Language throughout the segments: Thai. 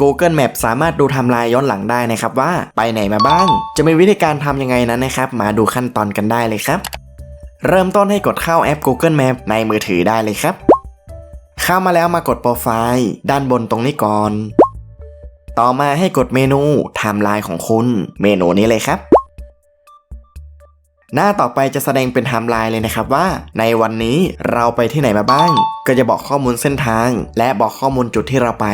Google Map สามารถดูไทม์ไลน์ย้อนหลังได้นะครับว่าไปไหนมาบ้าง จะมีวิธีการทำยังไงนั้นนะครับ มาดูขั้นตอนกันได้เลยครับ เริ่มต้นให้กดเข้าแอป Google Map ในมือถือได้เลยครับ เข้ามาแล้วมากดโปรไฟล์ด้านบนตรงนี้ก่อน ต่อมาให้กดเมนูไทม์ไลน์ของคุณ เมนูนี้เลยครับ หน้าต่อไปจะแสดงเป็นไทม์ไลน์เลยนะครับว่า ในวันนี้เราไปที่ไหนมาบ้าง ก็จะบอกข้อมูลเส้นทาง และบอกข้อมูลจุดที่เราไป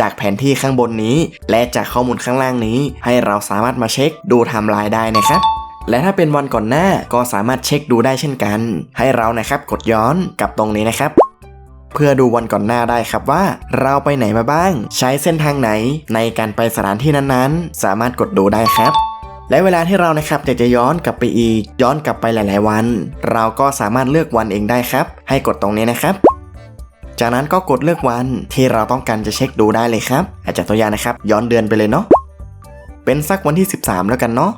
จากแผนที่ข้างบนนี้ และจากข้อมูลข้างล่างนี้ ให้เราสามารถมาเช็คดูไทม์ไลน์ได้นะครับและถ้าเป็นวันก่อนหน้าก็สามารถเช็คดูได้เช่นกัน ให้เรานะครับกดย้อนกับตรงนี้นะครับ เพื่อดูวันก่อนหน้าได้ครับว่า เราไปไหนมาบ้าง ใช้เส้นทางไหนในการไปสถานที่นั้นๆ สามารถกดดูได้ครับ และเวลาที่เรานะครับอยากจะย้อนกลับไปอีก ย้อนกลับไปหลาย ๆ วัน เราก็สามารถเลือกวันเองได้ครับ ให้กดตรงนี้นะครับ จากนั้นก็กดเลือกวันที่เราต้องการจะเช็คดูได้เลยครับ อาจจะตัวอย่างนะครับ ย้อนเดือนไปเลยเนาะเป็นสักวันที่ 13 แล้วกันเนาะ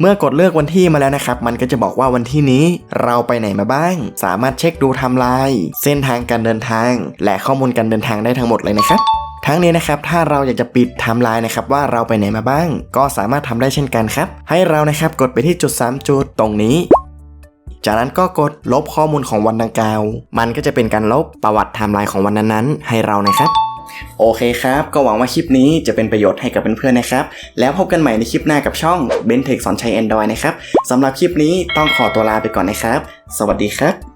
เมื่อกดเลือกวันที่มาแล้วนะครับ มันก็จะบอกว่าวันที่นี้เราไปไหนมาบ้าง สามารถเช็คดูไทม์ไลน์เส้นทางการเดินทาง และข้อมูลการเดินทางได้ทั้งหมดเลยนะครับ ทั้งนี้นะครับถ้าเราอยากจะปิดไทม์ไลน์นะครับว่าเราไปไหนมาบ้าง ก็สามารถทำได้เช่นกันครับ ให้เรานะครับกดไปที่จุด 3 จุดตรงนี้จากนั้นก็กดลบข้อมูลของวันดังกล่าว มันก็จะเป็นการลบประวัติไทม์ไลน์ของวันนั้นๆ ให้เรานะครับ โอเคครับ ก็หวังว่าคลิปนี้จะเป็นประโยชน์ให้กับเพื่อนๆนะครับ แล้วพบกันใหม่ในคลิปหน้ากับช่อง b e n t e c h สอนใช้ Android นะครับสำหรับคลิปนี้ต้องขอตัวลาไปก่อนนะครับ สวัสดีครับ